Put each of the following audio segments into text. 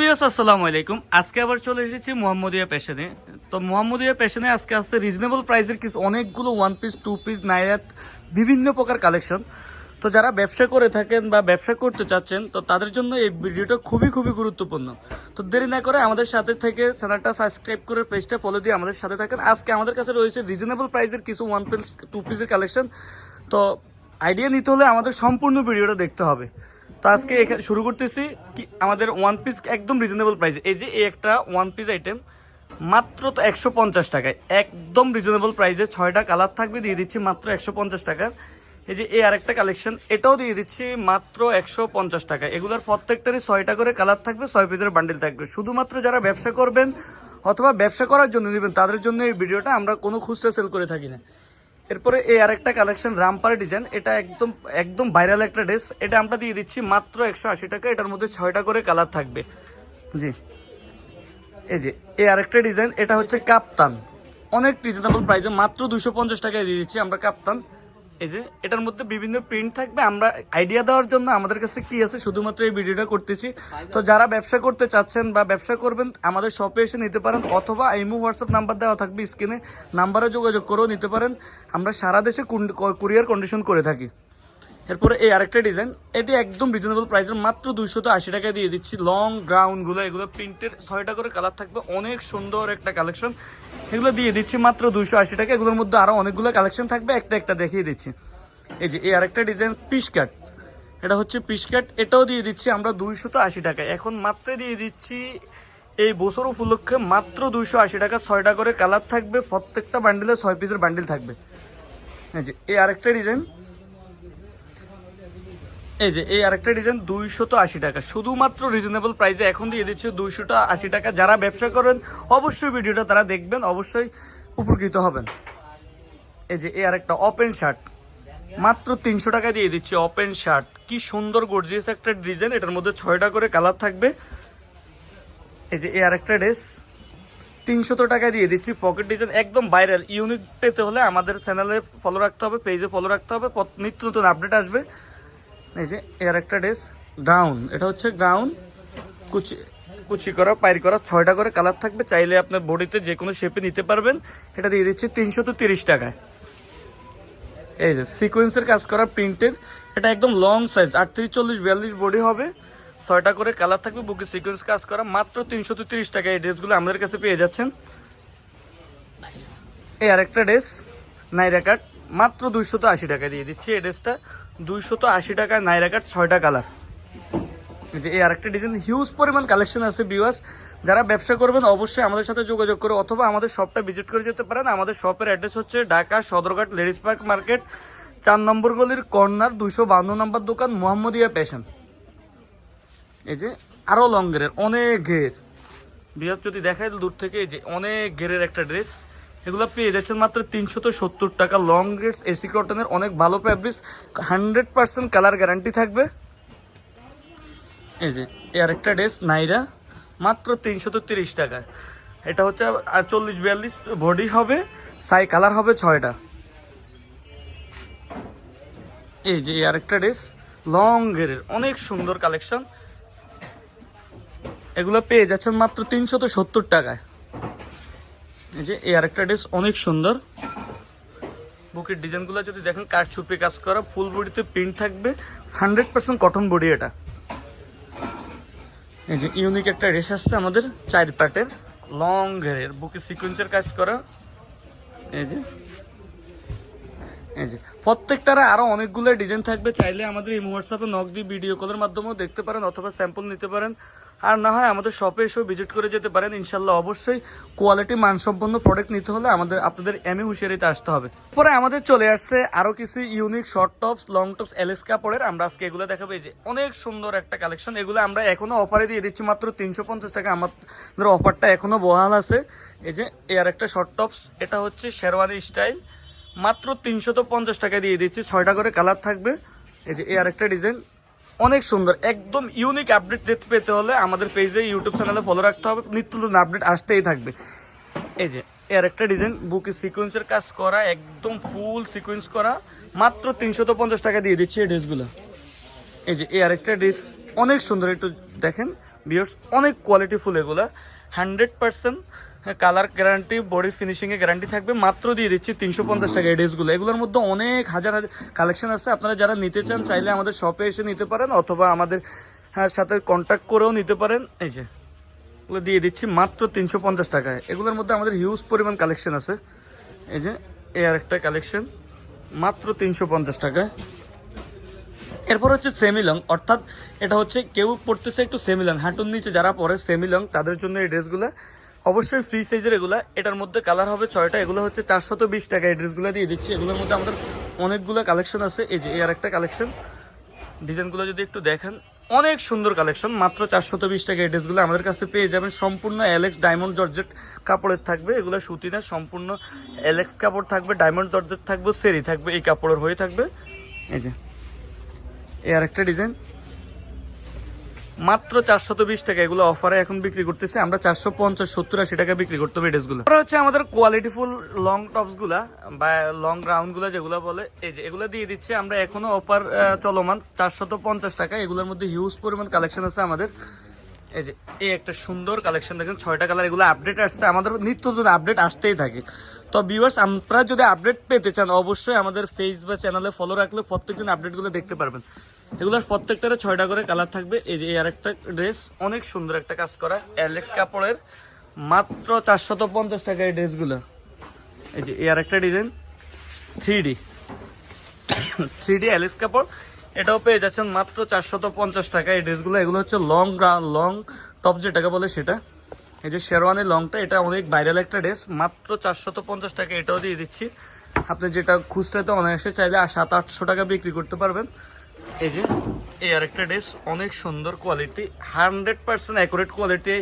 বিয়াস আসসালামু আলাইকুম। আজকে আবার চলে এসেছি মোহাম্মদিয়া পেশনে তো মোহাম্মদিয়া পেশনে আজকে আসতে রিজনেবল প্রাইসের কিছু অনেকগুলো ওয়ান পিস টু পিস নাইরাত বিভিন্ন প্রকার কালেকশন তো যারা ব্যবসা করে থাকেন বা ব্যবসা করতে চাচ্ছেন, তো তাদের জন্য এই ভিডিওটা খুবই খুবই গুরুত্বপূর্ণ। তো দেরি না করে আমাদের সাথে থেকে চ্যানেলটা সাবস্ক্রাইব করে পেজটা ফলো দিয়ে আমাদের সাথে থাকেন। আজকে আমাদের কাছে রয়েছে রিজনেবল প্রাইসের কিছু ওয়ান পিস টু পিসের কালেকশন তো আইডিয়া নিতে হলে আমাদের সম্পূর্ণ ভিডিওটা দেখতে হবে। তো আজকে এখানে শুরু করতেছি কি আমাদের ওয়ান পিস একদম রিজনেবল প্রাইস এই যে এই একটা ওয়ান পিস আইটেম মাত্র তো একশো পঞ্চাশ টাকায়। একদম রিজনেবল প্রাইসে ছয়টা কালার থাকবে, দিয়ে দিচ্ছি মাত্র একশো পঞ্চাশ টাকার। এই যে এই আরেকটা কালেকশন এটাও দিয়ে দিচ্ছি মাত্র একশো পঞ্চাশ টাকা এগুলোর প্রত্যেকটারই ছয়টা করে কালার থাকবে, ছয় পিসের বান্ডিল থাকবে। শুধুমাত্র যারা ব্যবসা করবেন অথবা ব্যবসা করার জন্য নেবেন, তাদের জন্য এই ভিডিওটা আমরা কোনো খুচরা সেল করে থাকি না। এরপরে এই আরেকটা কালেকশন রামপার ডিজাইন এটা একদম একদম ভাইরাল একটা ড্রেস এটা আমরা দিয়ে দিচ্ছি মাত্র একশো আশি টাকা, এটার মধ্যে ছয়টা করে কালার থাকবে। জি। এই যে, এই আরেকটা ডিজাইন এটা হচ্ছে কাপ্তান। অনেক রিজনেবল প্রাইসে মাত্র দুশো পঞ্চাশ টাকায় দিয়ে দিচ্ছি আমরা কাপ্তান। এই যে, এটার মধ্যে বিভিন্ন প্রিন্ট থাকবে। আমরা আইডিয়া দেওয়ার জন্য আমাদের কাছে কি আছে, শুধুমাত্র এই ভিডিওটা করতেছি। তো যারা ব্যবসা করতে চাচ্ছেন বা ব্যবসা করবেন, আমাদের শপে এসে নিতে পারেন অথবা ইমো হোয়াটসঅ্যাপ নাম্বার দেওয়া থাকবে স্ক্রিনে নাম্বারে যোগাযোগ করেও নিতে পারেন। আমরা সারা দেশে কুরিয়ার কন্ডিশন করে থাকি। এরপরে এই আরেকটা ডিজাইন এটি একদম রিজনেবল প্রাইসের মাত্র দুইশো আশি টাকায় দিয়ে দিচ্ছি। লং গ্রাউন্ডগুলো, এগুলো প্রিন্টের ছয়টা করে কালার থাকবে। অনেক সুন্দর একটা কালেকশন এগুলো দিয়ে দিচ্ছি মাত্র দুইশো আশি টাকা। এগুলোর মধ্যে আরও অনেকগুলো কালেকশন থাকবে। একটা একটা দেখিয়ে দিচ্ছি। এই যে, এই আরেকটা ডিজাইন পিস কাট এটা হচ্ছে পিস কাট এটাও দিয়ে দিচ্ছি আমরা দুইশো তো আশি টাকা। এখন মাত্র দিয়ে দিচ্ছি এই বছর উপলক্ষে মাত্র দুইশো আশি টাকা। ছয়টা করে কালার থাকবে। প্রত্যেকটা বান্ডিলে ছয় পিসের বান্ডিল থাকবে। এই যে, এই আরেকটা ডিজাইন এই যে, এই আরেকটা ডিজাইন দুইশত আশি টাকা। শুধুমাত্র রিজনেবল প্রাইসে এখন দিয়ে দিচ্ছে দুইশোটা আশি টাকা। যারা ব্যবসা করেন, অবশ্যই ভিডিওটা তারা দেখবেন, অবশ্যই উপকৃত হবেন। এই যে, এই আরেকটা ওপেন শার্ট মাত্র তিনশো টাকা দিয়ে দিচ্ছি ওপেন শার্ট কি সুন্দর গর্জিয়াস একটা ডিজাইন এটার মধ্যে ছয়টা করে কালার থাকবে। এই যে, এই আরেকটা ড্রেস তিনশত টাকা দিয়ে দিচ্ছি পকেট ডিজাইন একদম ভাইরাল ইউনিক পেতে হলে আমাদের চ্যানেলে ফলো রাখতে হবে পেজে ফলো রাখতে হবে। নিত্য নতুন আপডেট আসবে। এই যে, এর একটা ড্রেস গ্রাউন এটা হচ্ছে গ্রাউন কুচি কুচি করা পাইর করা, ছয়টা করে কালার থাকবে। চাইলে আপনার বডিতে যে কোনো শেপে নিতে পারবেন। এটা দিয়ে দিচ্ছি তিনশো তো তিরিশ টাকায়। এই যে সিকোয়েন্সের কাজ করা প্রিন্টের এটা একদম লং সাইজ আটত্রিশ, চল্লিশ, বিয়াল্লিশ বডি হবে। ছয়টা করে কালার থাকবে বুকে সিকোয়েন্স কাজ করা। মাত্র তিনশো তো তিরিশ টাকা এই ড্রেসগুলো আমাদের কাছে পেয়ে যাচ্ছেন। এই আরেকটা ড্রেস নাইরা কাট মাত্র দুইশত আশি টাকা দিয়ে দিচ্ছি এই ড্রেসটা দুইশত আশি টাকায় নাইরা কাট ছয়টা কালার। যে, এই আরেকটা ডিজাইন হিউজ পরিমাণ কালেকশন আছে বিওয়াস যারা ব্যবসা করবেন, অবশ্যই আমাদের সাথে যোগাযোগ করে, অথবা আমাদের শপটা ভিজিট করে যেতে পারেন। আমাদের শপের অ্যাড্রেস হচ্ছে Dhaka Sadarghat ladies park market চার নম্বর গলির কর্নার দুইশো বান্ন নম্বর দোকান, মোহাম্মদিয়া পেশন এই যে, আরও লং গেরের অনেক ঘের বিহার যদি দেখায় দূর থেকে যে, অনেক ঘেরের একটা ড্রেস এগুলো পেয়ে যাচ্ছেন মাত্র তিনশত সত্তর টাকা। লং গ্রেডস এসি কটনের অনেক ভালো fabrics hundred percent colour guarantee থাকবে। এই যে এর একটা ড্রেস নাইরা মাত্র তিনশত তিরিশ টাকা। এটা হচ্ছে আর চল্লিশ বিয়াল্লিশ বডি হবে সাই কালার হবে ছয়টা। এই যে আর একটা ড্রেস লং ঘেরের অনেক সুন্দর কালেকশন এগুলো পেয়ে যাচ্ছেন মাত্র তিনশত সত্তর টাকায়। এই যে, এই আরেকটা ড্রেস অনেক সুন্দর। বুকের ডিজাইনগুলো যদি দেখেন, কাঠ ছুপে কাজ করা ফুল বডিতে প্রিন্ট থাকবে। হান্ড্রেড পার্সেন্ট কটন বডি এটা। এই যে ইউনিক একটা ড্রেস আসছে আমাদের চার প্যাটের লং ঘেরের বুকে সিকোয়েন্সের কাজ করা। এই যে এই যে প্রত্যেকটার আরও অনেকগুলো ডিজাইন থাকবে। চাইলে আমাদের এই হোয়াটসঅ্যাপে নক দিয়ে ভিডিও কলের মাধ্যমেও দেখতে পারেন অথবা স্যাম্পল নিতে পারেন। আর না হয় আমাদের শপে এসেও ভিজিট করে যেতে পারেন। ইনশাল্লাহ অবশ্যই কোয়ালিটি মানসম্পন্ন প্রোডাক্ট নিতে হলে আমাদের, আপনাদের এমএ হুঁশিয়ারিতে আসতে হবে। পরে আমাদের চলে আসছে আরও কিছু unique short tops long tops LS কাপড়ের। আমরা আজকে এগুলো দেখাবো। এই যে অনেক সুন্দর একটা কালেকশন এগুলো আমরা এখনও অফারে দিয়ে দিচ্ছি মাত্র তিনশো পঞ্চাশ টাকা। আমাদের অফারটা এখনও বহাল আছে। এই যে এর একটা শর্ট টপস এটা হচ্ছে শেরওয়ানি স্টাইল মাত্র তিনশো তো পঞ্চাশ টাকা দিয়ে দিচ্ছি। ছয়টা করে কালার থাকবে। এই যে এই আরেকটা ডিজাইন অনেক সুন্দর, একদম ইউনিক আপডেট পেতে হলে আমাদের পেজে ইউটিউব চ্যানেলে ফলো রাখতে হবে। নিত্য নতুন আপডেট আসতেই থাকবে। এই যে, এর একটা ডিজাইন বুকে সিকোয়েন্সের কাজ করা, একদম ফুল সিকোয়েন্স করা, মাত্র তিনশত পঞ্চাশ টাকা দিয়ে দিচ্ছি এই ড্রেসগুলো এই যে, এই আরেকটা ড্রেস অনেক সুন্দর, একটু দেখেন বিয়ার্স অনেক কোয়ালিটিফুল এগুলা। Hundred percent colour guarantee body ফিনিশিংয়ে guarantee থাকবে। মাত্র দিয়ে দিচ্ছি তিনশো পঞ্চাশ টাকা ড্রেসগুলো। এগুলোর মধ্যে অনেক হাজার হাজার কালেকশন আছে। আপনারা যারা নিতে চান চাইলে আমাদের শপে এসে নিতে পারেন অথবা আমাদের হ্যাঁ, সাথে কন্ট্যাক্ট করেও নিতে পারেন। এই যে এগুলো দিয়ে দিচ্ছি মাত্র তিনশো পঞ্চাশ টাকায়। এগুলোর মধ্যে আমাদের হিউজ পরিমাণ কালেকশন আছে। এই যে এ আর একটা কালেকশন মাত্র তিনশো পঞ্চাশ টাকায়। এরপর হচ্ছে সেমিলং অর্থাৎ এটা হচ্ছে কেউ পড়তেছে একটু সেমিলং হাঁটুর নিচে যারা পরে সেমিলং তাদের জন্য এই ড্রেসগুলো অবশ্যই ফ্রি সাইজের এগুলা। এটার মধ্যে কালার হবে ছয়টা, এগুলো হচ্ছে চারশত বিশ টাকা। এই ড্রেসগুলো দিয়ে দিচ্ছি। এগুলোর মধ্যে আমাদের অনেকগুলো কালেকশন আছে। এই যে আর একটা কালেকশন ডিজাইনগুলো যদি একটু দেখেন, অনেক সুন্দর কালেকশন মাত্র চারশত বিশ টাকা এই ড্রেসগুলো আমাদের কাছে পেয়ে যাবেন। সম্পূর্ণ অ্যালেক্স ডায়মন্ড জর্জেট কাপড়ের থাকবে। এগুলো সুতি না, সম্পূর্ণ অ্যালেক্স কাপড় থাকবে। ডায়মন্ড জর্জেট থাকবে সেরি থাকবে, এই কাপড়ের হয়ে থাকবে। এই যে এ আর একটা ডিজাইন মাত্র চারশত বিশ টাকা এগুলো অফারে এখন বিক্রি করতেছে। আমরা চারশো পঞ্চাশ, সত্তর আশি টাকা বিক্রি করতে হবে হচ্ছে আমাদের কোয়ালিটিফুল লং টপসগুলা বা লং গ্রাউন্ডগুলা যেগুলো বলে, এই যে এগুলো দিয়ে দিচ্ছে। আমরা এখনও অফার চলমান চারশত পঞ্চাশ টাকা। এগুলোর মধ্যে হিউজ পরিমাণ কালেকশন আছে আমাদের। এই যে এই একটা সুন্দর কালেকশন দেখেন, ছয়টা কালার এগুলো আপডেট আসছে। আমাদের নিত্য আপডেট আসতেই থাকে। তো ভিউয়ার্স আপনারা যদি আপডেট পেতে চান, অবশ্যই আমাদের ফেস বা চ্যানেলে ফলো রাখলে প্রত্যেকদিন আপডেটগুলো দেখতে পারবেন। এগুলোর প্রত্যেকটারে ছয়টা করে কালার থাকবে। এই যে আর একটা ড্রেস অনেক সুন্দর একটা কাজ করা অ্যালেক্স কাপড়ের। মাত্র চারশত পঞ্চাশ টাকা এই ড্রেসগুলো এই যে আর একটা design three D three D Alex কাপড়। এটাও পেয়ে যাচ্ছেন মাত্র চারশত পঞ্চাশ টাকা। এই ড্রেসগুলো এগুলো হচ্ছে লং লং টপ যেটাকে বলে সেটা। এই যে শেরওয়ানি লংটা এটা অনেক ভাইরাল একটা ড্রেস মাত্র চারশত পঞ্চাশ টাকা এটাও দিয়ে দিচ্ছি। আপনি যেটা খুচরাতে অনায়াসে চাইলে সাত আটশো টাকা বিক্রি করতে পারবেন। এই যে এই আরেকটা ড্রেস অনেক সুন্দর quality hundred percent accurate quality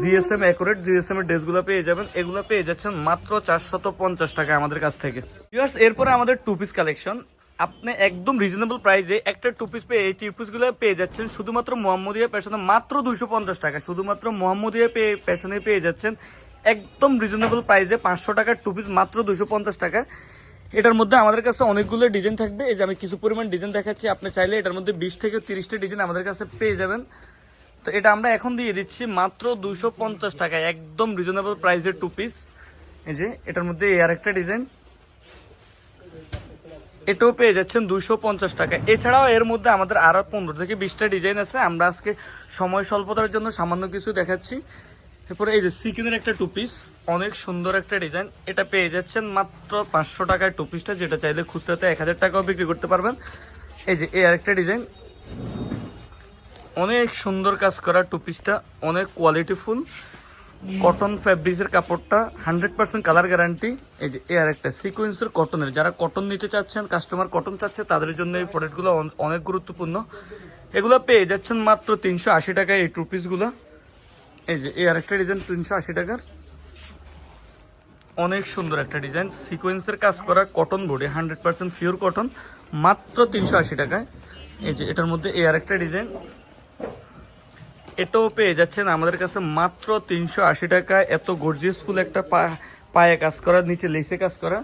GSM accurate GSM এর ড্রেসগুলো পেয়ে যাবেন। এগুলো পেয়ে যাচ্ছেন মাত্র চারশত পঞ্চাশ টাকা আমাদের কাছ থেকে। Viewers, এরপরে আমাদের টু পিস কালেকশন আপনি একদম রিজনেবল প্রাইসে একটা টু পিস পেয়ে এই টু পিসগুলো পেয়ে যাচ্ছেন। শুধুমাত্র মোহাম্মদিয়া পেশনে মাত্র দুইশো পঞ্চাশ টাকা। শুধুমাত্র মোহাম্মদিয়া পেয়ে পেশনে পেয়ে যাচ্ছেন। একদম রিজনেবল প্রাইসে পাঁচশো টাকার টু পিস মাত্র দুইশো পঞ্চাশ টাকা। এটার মধ্যে আমাদের কাছে অনেকগুলো ডিজাইন থাকবে। এই যে আমি কিছু পরিমাণ ডিজাইন দেখাচ্ছি, আপনি চাইলে এটার মধ্যে বিশ থেকে তিরিশটা ডিজাইন আমাদের কাছে পেয়ে যাবেন। তো এটা আমরা এখন দিয়ে দিচ্ছি মাত্র দুশো পঞ্চাশ টাকায়, একদম রিজনেবল প্রাইসের টু পিস এই যে এটার মধ্যে আর একটা ডিজাইন এটাও পেয়ে যাচ্ছেন দুশো পঞ্চাশ টাকা এছাড়াও এর মধ্যে আমাদের আরও পনেরো থেকে বিশটা ডিজাইন আছে। আমরা আজকে সময় স্বল্পতার জন্য সামান্য কিছু দেখাচ্ছি। এরপরে এই যে সিকিনের একটা টু পিস অনেক সুন্দর একটা ডিজাইন এটা পেয়ে যাচ্ছেন মাত্র পাঁচশো টাকায় টু পিসটা যেটা চাইলে খুচরাতে এক হাজার টাকাও বিক্রি করতে পারবেন। এই যে এই আরেকটা ডিজাইন অনেক সুন্দর কাজ করা টু পিসটা অনেক কোয়ালিটিফুল কটন ফ্যাব্রিক্সের কাপড়টা হান্ড্রেড পার্সেন্ট কালার গ্যারান্টি এই যে এর একটা সিকোয়েন্সের কটনের যারা কটন নিতে চাচ্ছেন কাস্টমার কটন চাচ্ছে, তাদের জন্য এই প্রোডাক্টগুলো অন- অনেক গুরুত্বপূর্ণ। এগুলো পেয়ে যাচ্ছেন মাত্র তিনশো আশি টাকায় এই টু পিসগুলো এই যে, এই আরেকটা ডিজাইন তিনশো আশি টাকার। অনেক সুন্দর একটা ডিজাইন সিকোয়েন্সের কাজ করা cotton body hundred percent pure cotton মাত্র তিনশো আশি টাকায়। এই যে, এটার মধ্যে এই আরেকটা ডিজাইন এটাও পেয়ে যাচ্ছেন আমাদের কাছে মাত্র তিনশো আশি টাকায়। এত গর্জিয়াস ফুল একটা পায়ে কাজ করা, নিচে লেসে কাজ করা।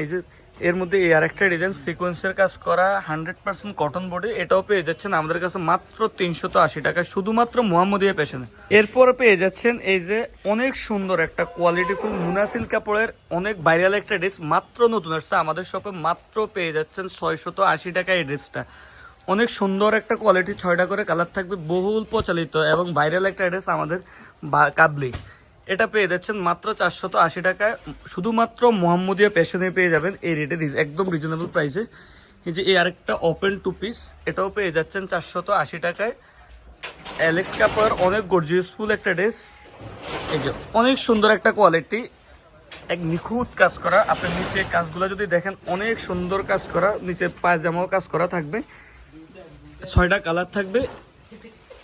এই যে এর মধ্যে এই আরেকটা ডিজাইন সিকোয়েন্সের কাজ করা হান্ড্রেড পার্সেন্ট কটন বডি এটাও পেয়ে যাচ্ছেন আমাদের কাছে মাত্র তিনশত আশি টাকা শুধুমাত্র মোহাম্মদিয়া পেশনে এরপর পেয়ে যাচ্ছেন এই যে অনেক সুন্দর একটা কোয়ালিটিফুল মুনাসিল কাপড়ের অনেক ভাইরাল একটা ড্রেস মাত্র নতুন আসছে। আমাদের শপে মাত্র পেয়ে যাচ্ছেন ছয়শত আশি টাকা এই ড্রেসটা অনেক সুন্দর একটা কোয়ালিটি ছয়টা করে কালার থাকবে বহুল প্রচলিত এবং ভাইরাল একটা ড্রেস আমাদের কাবলি। এটা পেয়ে যাচ্ছেন মাত্র চারশত আশি টাকায়। শুধুমাত্র মোহাম্মদিয়া প্যাশনে পেয়ে যাবেন এই রেটে একদম রিজনেবল প্রাইসে এই যে এই আরেকটা ওপেন টু পিস এটাও পেয়ে যাচ্ছেন চারশত আশি টাকায়। অ্যালেক্স কাপার অনেক গর্জিয়াসফুল একটা ড্রেস এই যে অনেক সুন্দর একটা কোয়ালিটি এক নিখুঁত কাজ করা। আপনি নিচে কাজগুলো যদি দেখেন, অনেক সুন্দর কাজ করা। নিচে পায়জামাও কাজ করা থাকবে। ছয়টা কালার থাকবে।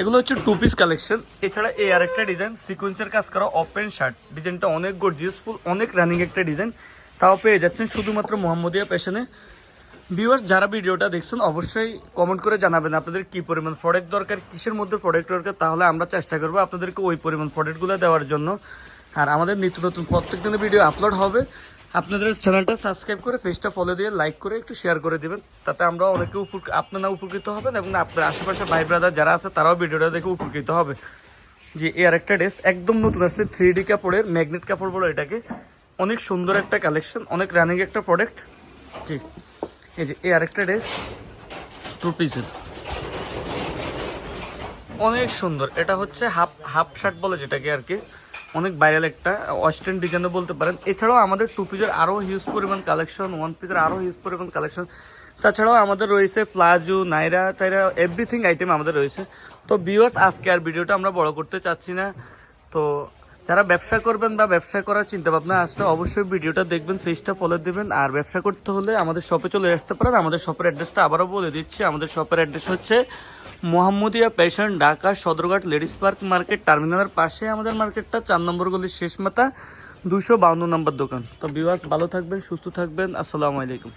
এগুলো হচ্ছে টু পিস কালেকশন এছাড়া এই আরেকটা ডিজাইন সিকোয়েন্সের কাজ করা ওপেন শার্ট ডিজাইনটা অনেক গর্জিয়াসফুল অনেক রানিং একটা ডিজাইন তাও পেয়ে যাচ্ছেন শুধুমাত্র মোহাম্মদিয়া পেশনে ভিউয়ার্স যারা ভিডিওটা দেখছেন, অবশ্যই কমেন্ট করে জানাবেন আপনাদের কি পরিমাণ প্রোডাক্ট দরকার, কিসের মধ্যে প্রোডাক্ট দরকার, তাহলে আমরা চেষ্টা করব আপনাদেরকে ওই পরিমাণ প্রোডাক্টগুলো দেওয়ার জন্য। আর আমাদের নিত্য নতুন প্রত্যেক দিনের ভিডিও আপলোড হবে। আপনাদের চ্যানেলটা সাবস্ক্রাইব করে পেজটা ফলো দিয়ে লাইক করে একটু শেয়ার করে দিবেন। তাতে আমরা অনেকে আপনারা উপকৃত হবেন এবং আপনার আশেপাশে ভাই ব্রাদার যারা আছে, তারাও ভিডিওটা দেখে উপকৃত হবে। যে এই আরেকটা ড্রেস একদম নতুন আসছে থ্রি ডি কাপড়ের ম্যাগনেট কাপড় বলো এটাকে। অনেক সুন্দর একটা কালেকশন অনেক রানিং একটা প্রোডাক্ট জি, এই যে এই আরেকটা ড্রেস টু পিসের অনেক সুন্দর। এটা হচ্ছে হাফ হাফ শার্ট বলে যেটাকে আর কি। অনেক ভাইরাল একটা ওয়েস্টার্ন ডিজাইনও বলতে পারেন। এছাড়াও আমাদের টু পিসের আরও হিউজ পরিমাণ কালেকশন ওয়ান পিসের আরও হিউজ পরিমাণ কালেকশন তাছাড়াও আমাদের রয়েছে প্লাজো নাইরা তাইরা এভরিথিং আইটেম আমাদের রয়েছে। তো ভিউয়ার্স আজকে আর ভিডিওটা আমরা বড় করতে চাচ্ছি না। তো যারা ব্যবসা করবেন বা ব্যবসা করার চিন্তা ভাবনা আসলে অবশ্যই ভিডিওটা দেখবেন ফেসটা ফলো দেবেন। আর ব্যবসা করতে হলে আমাদের শপে চলে আসতে পারেন। আমাদের শপের অ্যাড্রেসটা আবারও বলে দিচ্ছি। আমাদের শপের অ্যাড্রেস হচ্ছে Mohammadia fashion Dhaka Sadarghat ladies park market টার্মিনালের পাশে আমাদের মার্কেটটা, চার নম্বর গলির শেষ মাথা, দুশো বাউন্ন নম্বর দোকান। তো বিভাগ ভালো থাকবেন, সুস্থ থাকবেন। আসসালামু আলাইকুম।